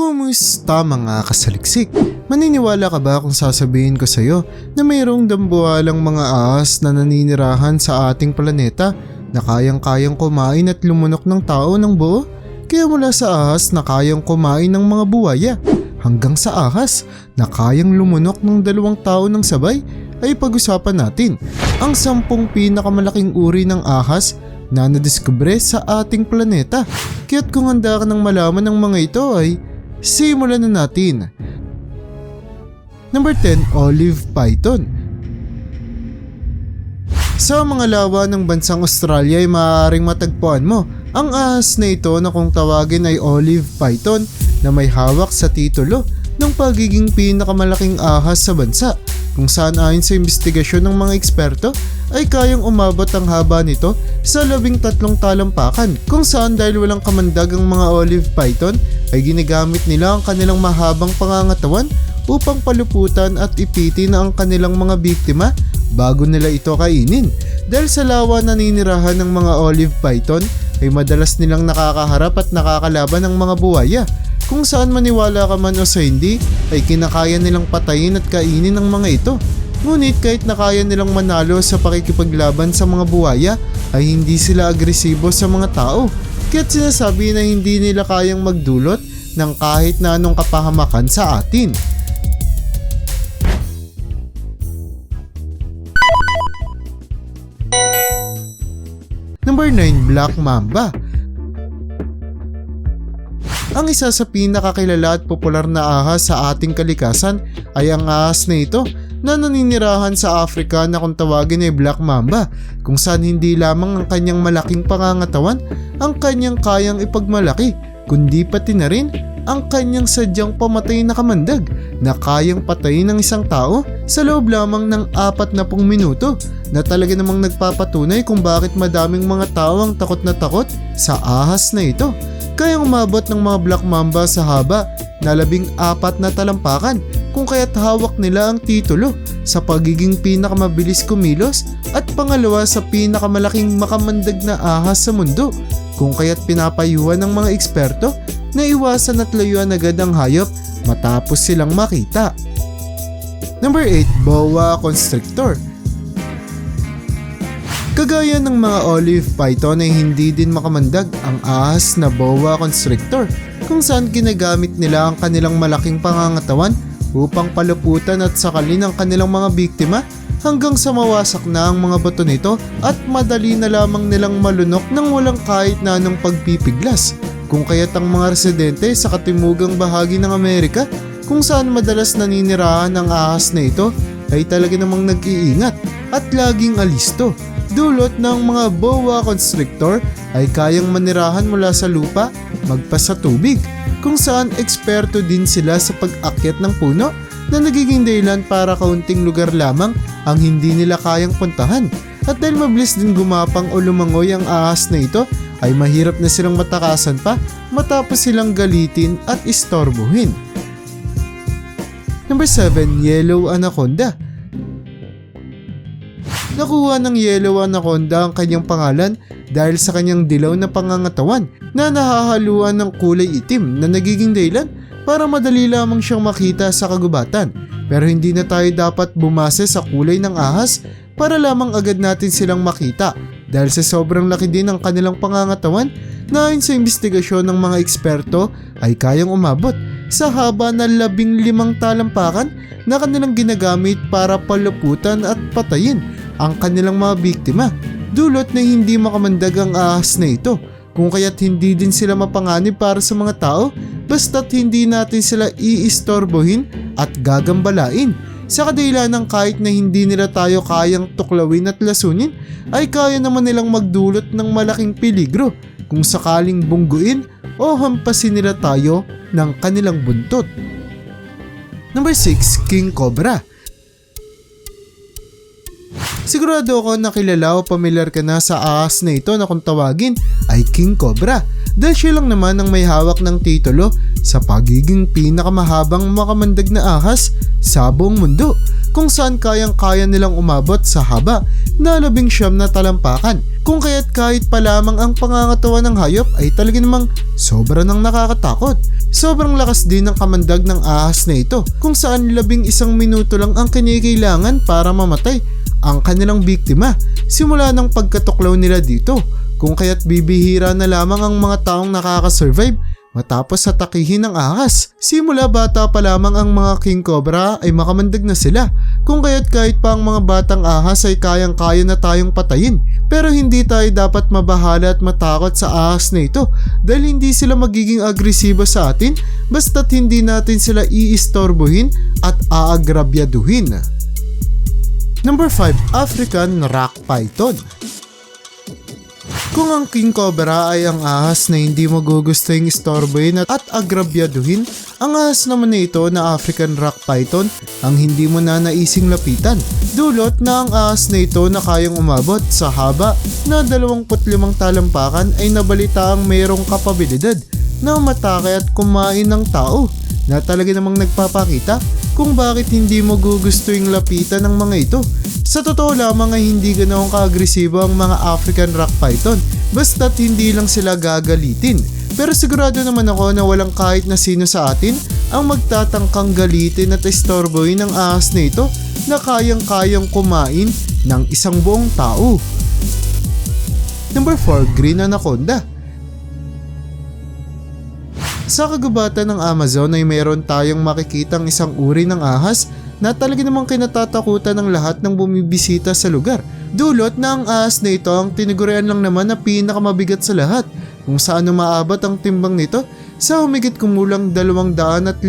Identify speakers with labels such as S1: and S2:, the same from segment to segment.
S1: Kumusta mga kasaliksik? Maniniwala ka ba kung sasabihin ko sa'yo na mayroong dambuhalang mga ahas na naninirahan sa ating planeta na kayang-kayang kumain at lumunok ng tao ng buo? Kaya mula sa ahas na kayang kumain ng mga buwaya hanggang sa ahas na kayang lumunok ng dalawang tao ng sabay ay pag-usapan natin ang sampung pinakamalaking uri ng ahas na nadiskubre sa ating planeta. Kaya't kung handa ka ng malaman ng mga ito ay simulan na natin. Number 10, Olive Python. Sa mga lawa ng bansang Australia ay maaaring matagpuan mo ang ahas na ito na kung tawagin ay Olive Python na may hawak sa titulo ng pagiging pinakamalaking ahas sa bansa kung saan ayon sa investigasyon ng mga eksperto ay kayang umabot ang haba nito sa labing tatlong talampakan kung saan dahil walang kamandag ang mga olive python ay ginagamit nila ang kanilang mahabang pangangatawan upang paluputan at ipitin ang kanilang mga biktima bago nila ito kainin. Dahil sa lawa na ninirahan ng mga olive python ay madalas nilang nakakaharap at nakakalaban ng mga buwaya kung saan maniwala ka man o sa hindi ay kinakaya nilang patayin at kainin ng mga ito. Ngunit kahit nakaya nilang manalo sa pakikipaglaban sa mga buwaya ay hindi sila agresibo sa mga tao. Kaya't sinasabi na hindi nila kayang magdulot ng kahit na anong kapahamakan sa atin. Number 9, Black Mamba. Ang isa sa pinakakilala at popular na ahas sa ating kalikasan ay ang ahas na ito na naninirahan sa Africa na kung tawagin ay Black Mamba kung saan hindi lamang ang kanyang malaking pangangatawan ang kanyang kayang ipagmalaki kundi pati na rin ang kanyang sadyang pamatay na kamandag na kayang patayin ng isang tao sa loob lamang ng apat na pung minuto na talaga namang nagpapatunay kung bakit madaming mga tao ang takot na takot sa ahas na ito kayang umabot ng mga black mamba sa haba na labing apat na talampakan kung kaya't hawak nila ang titulo sa pagiging pinakamabilis kumilos at pangalawa sa pinakamalaking makamandag na ahas sa mundo kung kaya't pinapayuhan ng mga eksperto na iwasan at layuan agad ang hayop matapos silang makita. Number 8, Boa Constrictor Kagaya ng mga olive python ay hindi din makamandag ang ahas na boa constrictor kung saan ginagamit nila ang kanilang malaking pangangatawan upang paluputan at sakalin ang kanilang mga biktima hanggang sa mawasak na ang mga bato nito at madali na lamang nilang malunok nang walang kahit na anong pagpipiglas. Kung kaya't ang mga residente sa katimugang bahagi ng Amerika kung saan madalas naninirahan ang ahas na ito ay talaga namang nag-iingat at laging alisto dulot ng mga boa constrictor ay kayang manirahan mula sa lupa magpas sa tubig kung saan eksperto din sila sa pag-akyat ng puno na nagiging dahilan para kaunting lugar lamang ang hindi nila kayang puntahan at dahil mabilis din gumapang o lumangoy ang ahas na ito ay mahirap na silang matakasan pa matapos silang galitin at istorbohin. Number 7, Yellow Anaconda Nakuha ng Yellow Anaconda ang kanyang pangalan dahil sa kanyang dilaw na pangangatawan na nahahaluan ng kulay itim na nagiging dahilan para madali lamang siyang makita sa kagubatan. Pero hindi na tayo dapat bumase sa kulay ng ahas para lamang agad natin silang makita dahil sa sobrang laki din ng kanilang pangangatawan na ayon sa investigasyon ng mga eksperto ay kayang umabot sa haba na labing limang talampakan na kanilang ginagamit para paluputan at patayin ang kanilang mga biktima. Dulot na hindi makamandag ang ahas na ito kung kaya't hindi din sila mapanganib para sa mga tao basta't hindi natin sila iistorbohin at gagambalain. Sa kadahilan ng kahit na hindi nila tayo kayang tuklawin at lasunin ay kaya naman nilang magdulot ng malaking peligro kung sakaling bungguin o hampasin nila tayo ng kanilang buntot. Number 6, King Cobra. Sigurado ako na kilala o pamilyar ka na sa ahas na ito na kung tawagin ay King Cobra dahil siya lang naman ang may hawak ng titulo sa pagiging pinakamahabang makamandag na ahas sa buong mundo kung saan kayang-kaya nilang umabot sa haba na labing siyam na talampakan kung kaya't kahit pa lamang ang pangangatawan ng hayop ay talaga namang sobra nang nakakatakot. Sobrang lakas din ng kamandag ng ahas na ito kung saan labing isang minuto lang ang kinikailangan para mamatay ang kanilang biktima simula ng pagkatuklaw nila dito kung kaya't bibihira na lamang ang mga taong nakakasurvive matapos atakihin ng ahas. Simula bata pa lamang ang mga king cobra ay makamandag na sila kung kaya't kahit pa ang mga batang ahas ay kayang-kaya na tayong patayin pero hindi tayo dapat mabahala at matakot sa ahas na ito dahil hindi sila magiging agresibo sa atin basta't hindi natin sila iistorbohin at aagrabyaduhin. Number 5, African Rock Python. Kung ang king cobra ay ang ahas na hindi magugusto yung istorbohin at, at agrabyaduhin, ang ahas naman na ito na African rock python ang hindi mo na naising lapitan. Dulot na ang ahas na ito na kayang umabot sa haba na 25 talampakan ay nabalita ang mayroong kapabilidad na matake at kumain ng tao na talaga namang nagpapakita kung bakit hindi mo gugusto yung lapitan ng mga ito. Sa totoo lamang ay hindi ganoon kaagresibo ang mga African rock python basta't hindi lang sila gagalitin. Pero sigurado naman ako na walang kahit na sino sa atin ang magtatangkang galitin at istorbohin ng ahas na ito na kayang-kayang kumain ng isang buong tao. Number 4, Green Anaconda. Sa kagubatan ng Amazon ay mayroon tayong makikitang isang uri ng ahas na talaga namang kinatatakutan ng lahat ng bumibisita sa lugar. Dulot na ang ahas na ito ang tiniguran lang naman na pinakamabigat sa lahat kung saan umaabot ang timbang nito sa humigit kumulang 250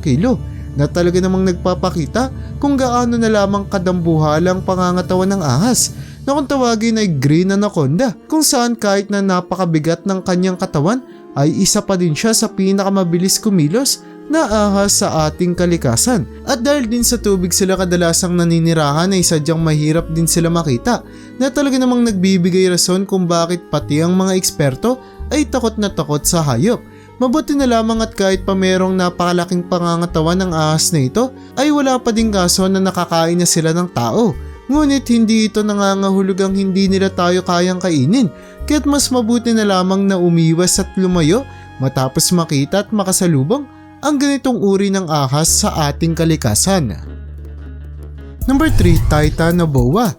S1: kilo na talaga namang nagpapakita kung gaano na lamang kadambuhalang pangangatawan ng ahas na kung tawagin ay green anaconda kung saan kahit na napakabigat ng kanyang katawan ay isa pa din siya sa pinakamabilis kumilos na ahas sa ating kalikasan. At dahil din sa tubig sila kadalasang naninirahan ay sadyang mahirap din sila makita na talaga namang nagbibigay rason kung bakit pati ang mga eksperto ay takot na takot sa hayop. Mabuti na lamang at kahit pa merong napakalaking pangangatawan ng ahas na ito ay wala pa ding kaso na nakakain na sila ng tao. Ngunit hindi ito nangangahulog ang hindi nila tayo kayang kainin kaya't mas mabuti na lamang na umiwas at lumayo matapos makita at makasalubong ang ganitong uri ng ahas sa ating kalikasan. Number 3, Titanoboa.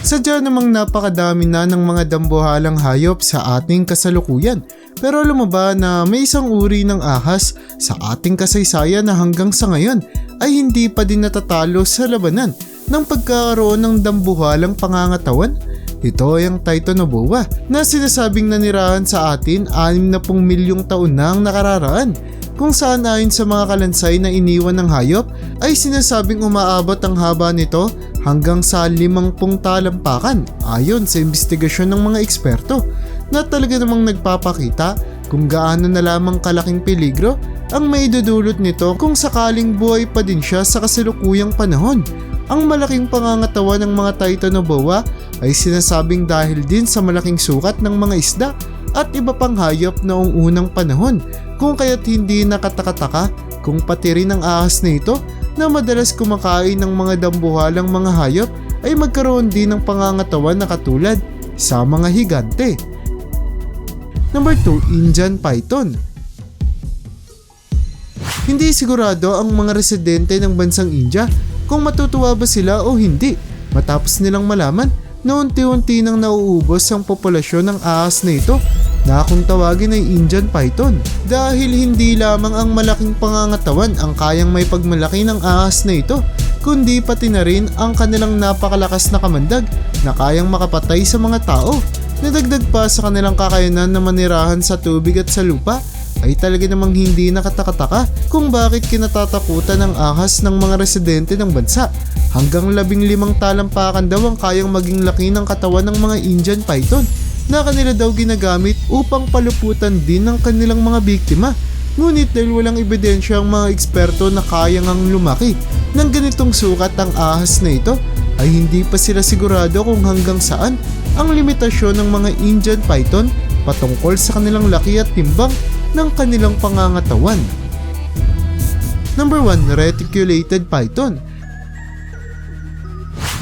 S1: Sadya namang napakadami na ng mga dambuhalang hayop sa ating kasalukuyan. Pero alam mo ba na may isang uri ng ahas sa ating kasaysayan na hanggang sa ngayon ay hindi pa din natatalo sa labanan ng pagkakaroon ng dambuhalang pangangatawan? Ito ay ang Titanoboa na sinasabing nanirahan sa atin 60 milyong taon na ang nakararaan kung saan ayon sa mga kalansay na iniwan ng hayop ay sinasabing umaabot ang haba nito hanggang sa 50 talampakan ayon sa investigasyon ng mga eksperto na talaga namang nagpapakita kung gaano na lamang kalaking peligro ang maidudulot nito kung sakaling buhay pa din siya sa kasalukuyang panahon. Ang malaking pangangatawan ng mga Titanoboa ay sinasabing dahil din sa malaking sukat ng mga isda at iba pang hayop noong unang panahon kung kaya't hindi nakatakataka kung pati rin ang ahas na ito na madalas kumakain ng mga dambuhalang mga hayop ay magkaroon din ng pangangatawan na katulad sa mga higante. Number 2, Indian Python. Hindi sigurado ang mga residente ng bansang India kung matutuwa ba sila o hindi matapos nilang malaman na unti-unti nang nauubos ang populasyon ng ahas na ito na kung tawagin ay Indian Python. Dahil hindi lamang ang malaking pangangatawan ang kayang may pagmalaki ng ahas na ito kundi pati na rin ang kanilang napakalakas na kamandag na kayang makapatay sa mga tao Nadagdag pa sa kanilang kakayanan na manirahan sa tubig at sa lupa ay talaga namang hindi nakatakataka kung bakit kinatatakutan ng ahas ng mga residente ng bansa. Hanggang labing limang talampakan daw ang kayang maging laki ng katawan ng mga Indian python na kanila daw ginagamit upang paluputan din ng kanilang mga biktima. Ngunit dahil walang ebidensya ang mga eksperto na kayang ang lumaki ng ganitong sukat ang ahas na ito, ay hindi pa sila sigurado kung hanggang saan ang limitasyon ng mga Indian python patungkol sa kanilang laki at timbang ng kanilang pangangatawan. Number 1, reticulated python.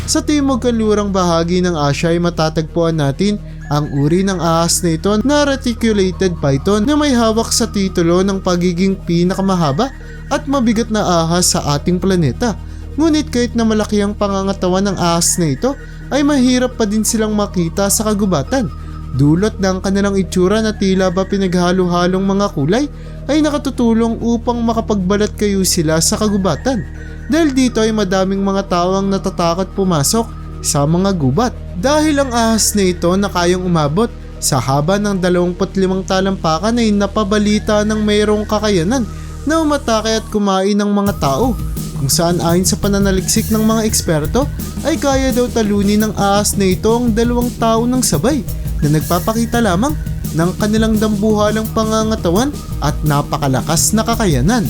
S1: Sa timog kanlurang bahagi ng Asia ay matatagpuan natin ang uri ng ahas na ito na reticulated python na may hawak sa titulo ng pagiging pinakamahaba at mabigat na ahas sa ating planeta. Ngunit kahit na malaki ang pangangatawan ng ahas na ito, ay mahirap pa din silang makita sa kagubatan. Dulot ng kanilang itsura na tila ba pinaghalo-halong mga kulay ay nakatutulong upang makapagbalat kayo sila sa kagubatan. Dahil dito ay madaming mga tao ang natatakot pumasok sa mga gubat. Dahil ang ahas na ito na kayang umabot sa haba ng 25 talampakan ay napabalita ng mayroong kakayanan na umatake at kumain ng mga tao kung saan ayon sa pananaliksik ng mga eksperto ay kaya daw talunin ng ahas na ito ang dalawang tao ng sabay na nagpapakita lamang ng kanilang dambuhalang pangangatawan at napakalakas na kakayanan.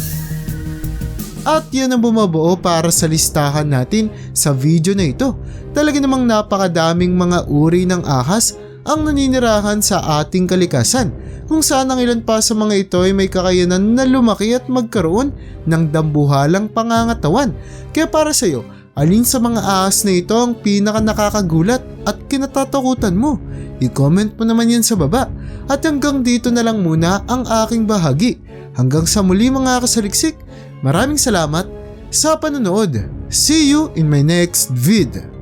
S1: At yan ang bumabuo para sa listahan natin sa video na ito. Talaga namang napakadaming mga uri ng ahas ang naninirahan sa ating kalikasan kung saan ang ilan pa sa mga ito ay may kakayanan na lumaki at magkaroon ng dambuhalang pangangatawan. Kaya para sa iyo, alin sa mga ahas na ito ang pinaka nakakagulat at kinatatakutan mo? I-comment mo naman yan sa baba. At hanggang dito na lang muna ang aking bahagi. Hanggang sa muli mga kasaliksik, maraming salamat sa panonood. See you in my next vid.